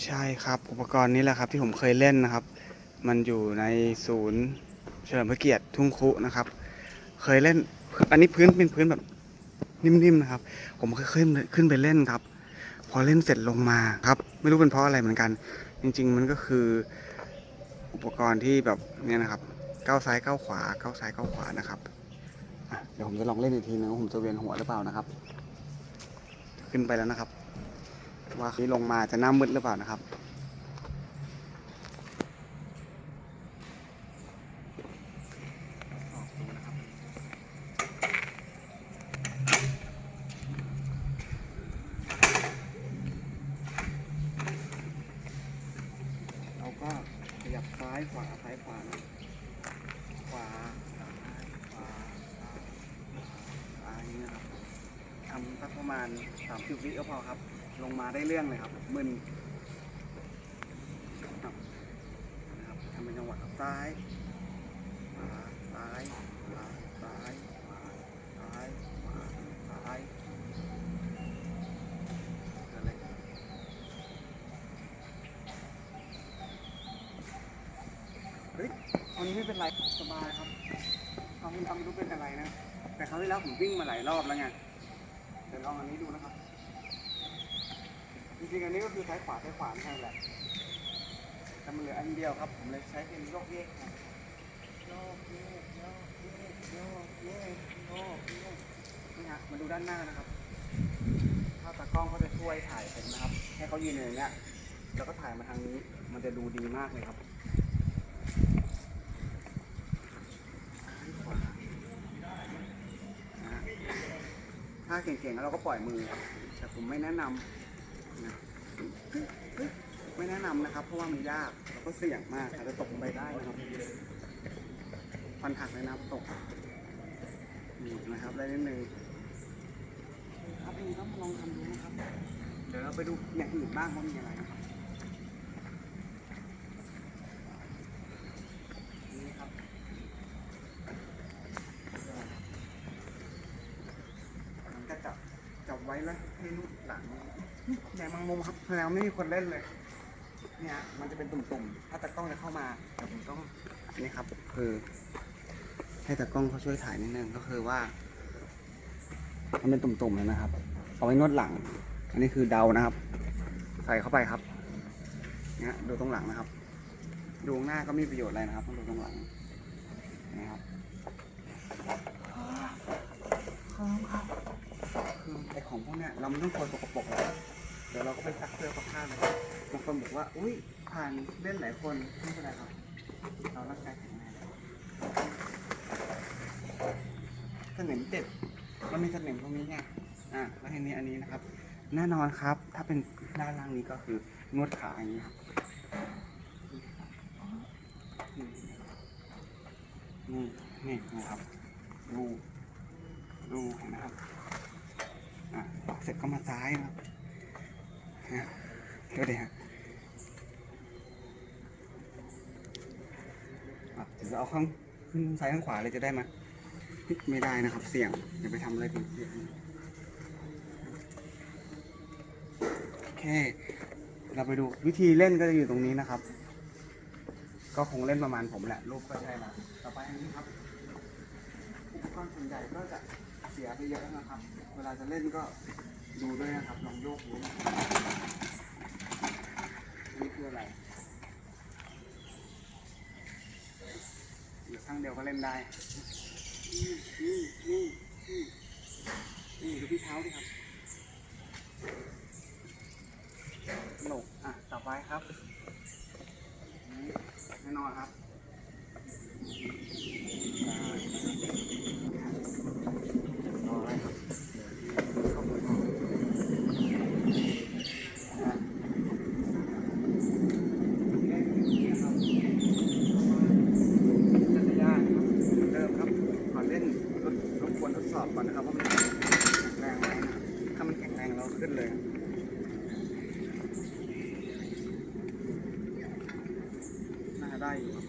ใช่ครับ อุปกรณ์นี้แหละครับที่ผมเคยเล่นนะครับ มันอยู่ในศูนย์เฉลิมพระเกียรติทุ่งคุนะครับ เคยเล่นอันนี้พื้นเป็นพื้นแบบนิ่มๆนะครับ ผมเคยขึ้นขึ้นไปเล่นครับ พอเล่นเสร็จลงมาครับ ไม่รู้เป็นเพราะอะไรเหมือนกัน จริง ๆ มันก็คืออุปกรณ์ที่แบบเนี่ยนะครับก้าวซ้ายก้าวขวาก้าวซ้ายก้าวขวานะครับเดี๋ยวผมจะลองเล่นอีกทีนึงว่าผมจะเวียนหัวหรือเปล่านะครับ ขึ้นไปแล้วนะครับ ว่าที่ลงมาจะหน้ามืดหรือเปล่านะครับ เราก็ขยับซ้ายขวาซ้ายขวานะขวาซ้าขวาอย่างนี้นะครับทำสักประมาณสามสิบวิก็พอครับ ลงมาได้เรื่องเลยครับมึนครับนะครับทำเป็นจังหวะครับซ้ายขวาซ้ายขวาซ้ายขวาซ้ายขวาซ้ายอะไรเฮ้ยอันนี้ไม่เป็นไรสบายครับเอาไม่เอาไม่รู้เป็นอะไรนะ แต่คราวที่แล้วผมวิ่งมาหลายรอบแล้วไงเดี๋ยวลองอันนี้ดูนะครับ ริงๆอันนี้ก็คือซ้ขวาซ้ขวาใช่แหละแต่มันเหลืออันเดียวครับ ผมเลยใช้เป็นโยกเยกครับโยกเยกโยกเยกโยกเยกโยกเยกนี่ฮะมาดูด้านหน้านะครับ ถ้าตากล้องเขาจะช่วยถ่ายผมนนะครับ ให้เขายืนอย่างเงี้ยแล้วก็ถ่ายมาทางนี้ มันจะดูดีมากเลยครับถ้าเก่งๆแล้วเราก็ปล่อยมือ แต่ผมไม่แนะนำ ไม่แนะนำนะครับ เพราะว่ามันยากแล้วก็เสี่ยงมากอาจจะตกลงไปได้นะครับฟันหักเลยนะครับตกนี่นะครับได้นิดนึงครับนี่ต้องลองทำดูนะครับ เดี๋ยวเราไปดูอย่างอื่นบ้างว่ามีอะไรนะครับนี่ครับมันก็จับจับไว้แล้วให้ลูกหลังแดงมังมุมครับแสดงว่าไม่มีคนเล่นเลย เนี่ยมันจะเป็นตุ่มๆ ถ้าตากล้องจะเข้ามาแต่ผมต้องนี่ครับคือ ให้ตากล้องเขาช่วยถ่ายนิดนึงก็คือว่ามันเป็นตุ่มๆเลยนะครับ เอาไว้นวดหลัง อันนี้คือเดานะครับ ใส่เข้าไปครับเนี่ยดูตรงหลังนะครับ ดูข้างหน้าก็มีประโยชน์อะไรนะครับต้องดูตรงหลังนะครับครับคือไอของพวกเนี้ยเราไม่ต้องคอยสกปรกหรอก เดี๋ยวเราก็ไปซักเสื้อซักผ้าเลยบางคนบอกว่า อุ้ยผ่านเล่นหลายคนไม่เป็นไรครับ เราร่างกายแข็งแรงสนิมติดมันมีสนิมตรงนี้ไงอะแล้วทีนี้อันนี้นะครับ แน่นอนครับ ถ้าเป็นด้านล่างนี้ก็คือนวดขาอย่างนี้ครับนี่นี่นะครับ ดู ดูเห็นนะครับ อะเสร็จก็มาซ้ายนะครับ นะก็ดีฮะเดี๋ยวจะเอาข้างขึ้นซ้ายข้างขวาเลยจะได้ไหมไม่ได้นะครับเสี่ยงอย่าไปทำอะไรเป็นเสี่ยงโอเค เราไปดูวิธีเล่นก็จะอยู่ตรงนี้นะครับ ก็คงเล่นประมาณผมแหละ รูปก็ใช่ละต่อไปอันนี้ครับอุปกรณ์ส่วนใหญ่ก็จะเสียไปเยอะนะครับ เวลาจะเล่นก็ ดูด้วยนะครับลองโยกดูนี่คืออะไรอยู่ข้างเดียวก็เล่นได้นี่นี่นี่นี่นี่ดูที่เท้าดิครับหลกอะต่อไปครับแน่นอนครับ เอาไว้ครับเดี๋ยวเข้าไปห้องจักรยานครับเหมือนเดิมครับก่อนเล่นรถรบกวนทด สอบก่อนนะครับว่ามันแข็งแรงไหมนะถ้ามันแข็งแรงเราขึ้นเลยน่าได้อยู่ครับ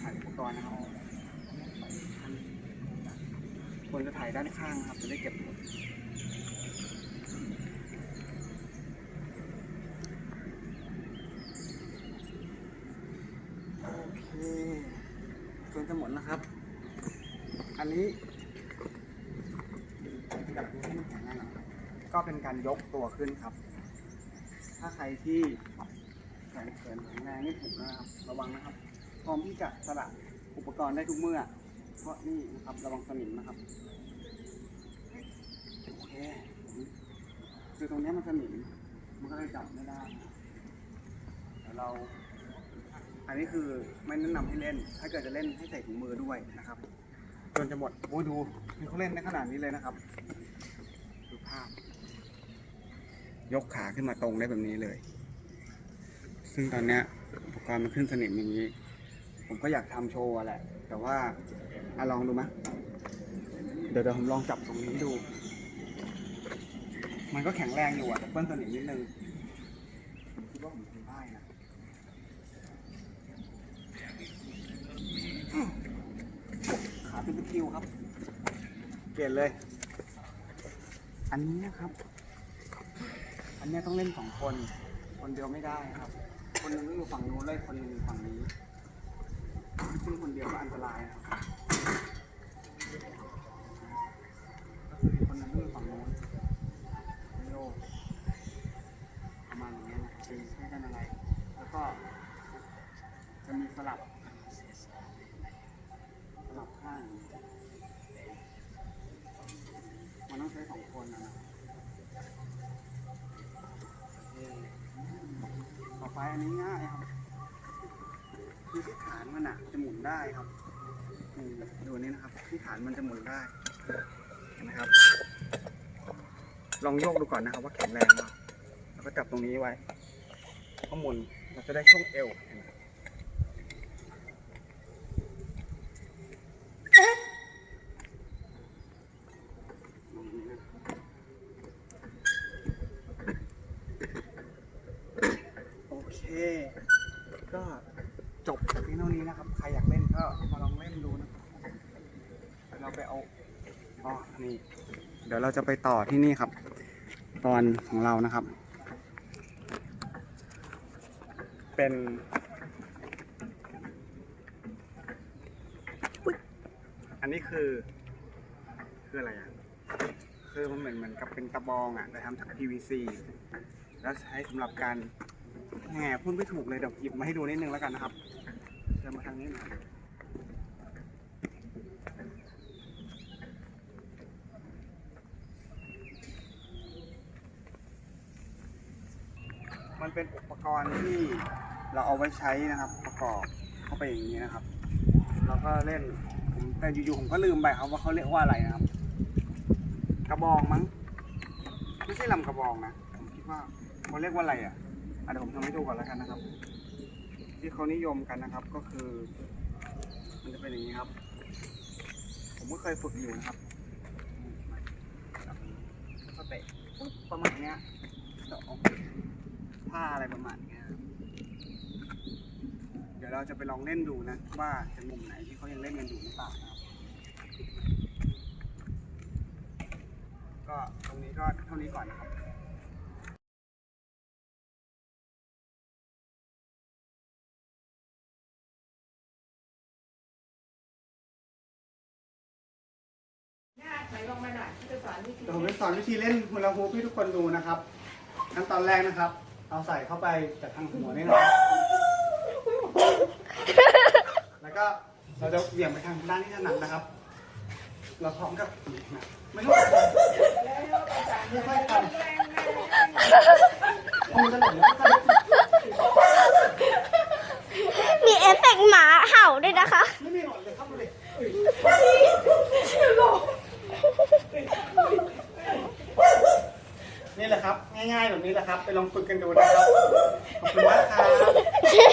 ถ่ายอุปกรณ์นะครับควรจะถ่ายด้านข้างครับจะได้เก็บหมด โอเคส่วนจะหมดนะครับ อันนี้อยากดูให้มันแข็งแรงหน่อยก็เป็นการยกตัวขึ้นครับ ถ้าใครที่แขนเขินแข็งแรงไม่ถูกนะครับ ระวังนะครับ พร้อมที่จะสละอุปกรณ์ได้ทุกเมื่อ เพราะนี่นะครับระวังสนิมนะครับโอเคคือตรงนี้มันสนิมมันก็เลยจับไม่ได้เดี๋ยวเรา อันนี้คือไม่แนะนำให้เล่น ถ้าเกิดจะเล่นให้ใส่ถุงมือด้วยนะครับจนจะหมดโอ้ยดูนี่เขาเล่นในขนาดนี้เลยนะครับ ดูภาพ ยกขาขึ้นมาตรงได้แบบนี้เลย ซึ่งตอนเนี้ยอุปกรณ์มันขึ้นสนิมอย่างนี้ ผมก็อยากทำโชว์อะแหละ แต่ว่าอะลองดูมะเดี๋ยวเดี๋ยวผมลองจับตรงนี้ดู มันก็แข็งแรงอยู่อะแต่เปิ้ลสนิมนิดนึงผมคิดว่าผมทำได้นะอืมขา เป็นตะคิวครับ เปลี่ยนเลย อันนี้นะครับ อันนี้ต้องเล่นสองคน คนเดียวไม่ได้ครับ คนหนึงอยู่ฝั่งนู้นเลยคนหนึงอยู่ฝั่งนี้ซึ่งคนเดียวก็อันตรายนะครับก็คือคนหนึงอยู่ฝั่งนู้นโยกประมาณอย่างเงี้ยนะคือไม่กันอะไร แล้วก็จะมีสลับ มันต้องใช้สองคนนะต่อไปอันนี้ง่ายครับ คือที่ฐานมันอะจะหมุนได้ครับนี่ดูนี้นะครับ ที่ฐานมันจะหมุนได้นะครับ ลองโยกดูก่อนนะครับว่าแข็งแรงเปล่าแล้วก็จับตรงนี้ไว้พอหมุนเราจะได้ช่วงเอวเห็นไหมอย่างนี้นะโอเค ก็จบเพียงเท่านี้นะครับ ใครอยากเล่นก็มาลองเล่นดูนะครับเดี๋ยวเราไปเอาอ๋อนี่ เดี๋ยวเราจะไปต่อที่นี่ครับ ตอนของเรานะครับ เป็นอันนี้คือ คืออะไรอะคือมันเหมือนเหมือนกับเป็นกระบองอะแต่ทำจาก PVC แล้วใช้สำหรับการแหมพูดไม่ถูกเลยเดี๋ยวหยิบมาให้ดูนิดนึงแล้วกันนะครับเชิญมาทางนี้หน่อย เป็นอุปกรณ์ที่เราเอาไว้ใช้นะครับ ประกอบเข้าไปอย่างนี้นะครับแล้วก็เล่นผมแต่อยู่ๆผมก็ลืมไปครับว่าเขาเรียกว่าอะไรนะครับ กระบองมั้งไม่ใช่ลำกระบองนะผมคิดว่าเขาเรียกว่าอะไรอะเดี๋ยวผมทำให้ดูก่อนแล้วกันนะครับ ที่เขานิยมกันนะครับก็คือ มันจะเป็นอย่างนี้ครับ ผมก็เคยฝึกอยู่นะครับก็เตะปุ๊บประมาณเนี้ยเดอก ผ้าอะไรประมาณเนี้ยครับเดี๋ยวเราจะไปลองเล่นดูนะ ว่าจะมุมไหนที่เขายังเล่นกันอยู่หรือเปล่านะครับก็ตรงนี้ก็เท่านี้ก่อนนะครับไหนลงมาหน่อยที่จะสอนวิธีเดี๋ยวผมจะสอนวิธีเล่นฮูลาฮูปให้ทุกคนดูนะครับขั้นตอนแรกนะครับ เอาใส่เข้าไปจากทางหัวนี่นะครับแล้วก็เราจะเหวี่ยงไปทางด้านที่ถนัดนะครับ เราพร้อมกับไม่รู้ไม่ค่อยทำมันจะหล่นแล้วก็มีเอฟเฟกต์หมาเห่าด้วยนะคะ ไม่มีหล่นเลยครับเลยนี่แหละครับ ง่ายๆแบบนี้แหละครับ ไปลองฝึกกันดูนะครับ ขอบคุณมากครับ